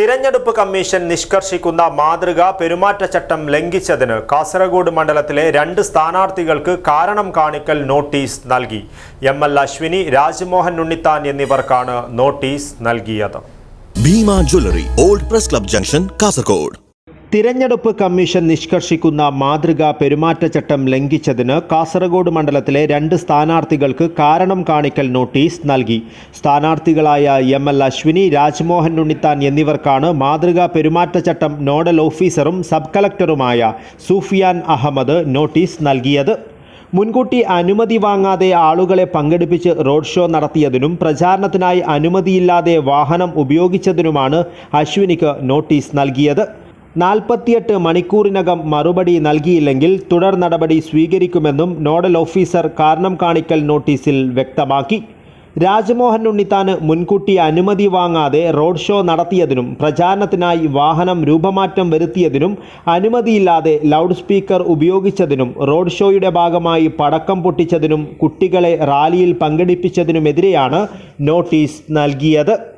തിരഞ്ഞെടുപ്പ് കമ്മീഷൻ നിഷ്കർഷിക്കുന്ന മാതൃക പെരുമാറ്റച്ചട്ടം ലംഘിച്ചതിന് കാസർഗോഡ് മണ്ഡലത്തിലെ രണ്ട് സ്ഥാനാർത്ഥികൾക്ക് കാരണം കാണിക്കൽ നോട്ടീസ് നൽകി. എം എൽ അശ്വിനി രാജ്മോഹൻ ഉണ്ണിത്താൻ എന്നിവർക്കാണ് നോട്ടീസ് നൽകിയത്. Bhima jewellery old press club junction Kasaragod. തിരഞ്ഞെടുപ്പ് കമ്മീഷൻ നിഷ്കർഷിക്കുന്ന മാതൃകാ പെരുമാറ്റച്ചട്ടം ലംഘിച്ചതിന് കാസർഗോഡ് മണ്ഡലത്തിലെ രണ്ട് സ്ഥാനാർത്ഥികൾക്ക് കാരണം കാണിക്കൽ നോട്ടീസ് നൽകി. സ്ഥാനാർത്ഥികളായ എം എൽ അശ്വിനി രാജ്മോഹൻ ഉണ്ണിത്താൻ എന്നിവർക്കാണ് മാതൃകാ പെരുമാറ്റച്ചട്ടം നോഡൽ ഓഫീസറും സബ് കളക്ടറുമായ സൂഫിയാൻ അഹമ്മദ് നോട്ടീസ് നൽകിയത്. മുൻകൂട്ടി അനുമതി വാങ്ങാതെ ആളുകളെ പങ്കെടുപ്പിച്ച് റോഡ് ഷോ നടത്തിയതിനും പ്രചാരണത്തിനായി അനുമതിയില്ലാതെ വാഹനം ഉപയോഗിച്ചതിനുമാണ് അശ്വിനിക്ക് നോട്ടീസ് നൽകിയത്. നാൽപ്പത്തിയെട്ട് മണിക്കൂറിനകം മറുപടി നൽകിയില്ലെങ്കിൽ തുടർ നടപടി സ്വീകരിക്കുമെന്നും നോഡൽ ഓഫീസർ കാരണം കാണിക്കൽ നോട്ടീസിൽ വ്യക്തമാക്കി. രാജ്മോഹൻ ഉണ്ണിത്താന് മുൻകൂട്ടി അനുമതി വാങ്ങാതെ റോഡ് ഷോ നടത്തിയതിനും പ്രചാരണത്തിനായി വാഹനം രൂപമാറ്റം വരുത്തിയതിനും അനുമതിയില്ലാതെ ലൗഡ് സ്പീക്കർ ഉപയോഗിച്ചതിനും റോഡ് ഷോയുടെ ഭാഗമായി പടക്കം പൊട്ടിച്ചതിനും കുട്ടികളെ റാലിയിൽ പങ്കെടുപ്പിച്ചതിനുമെതിരെയാണ് നോട്ടീസ് നൽകിയത്.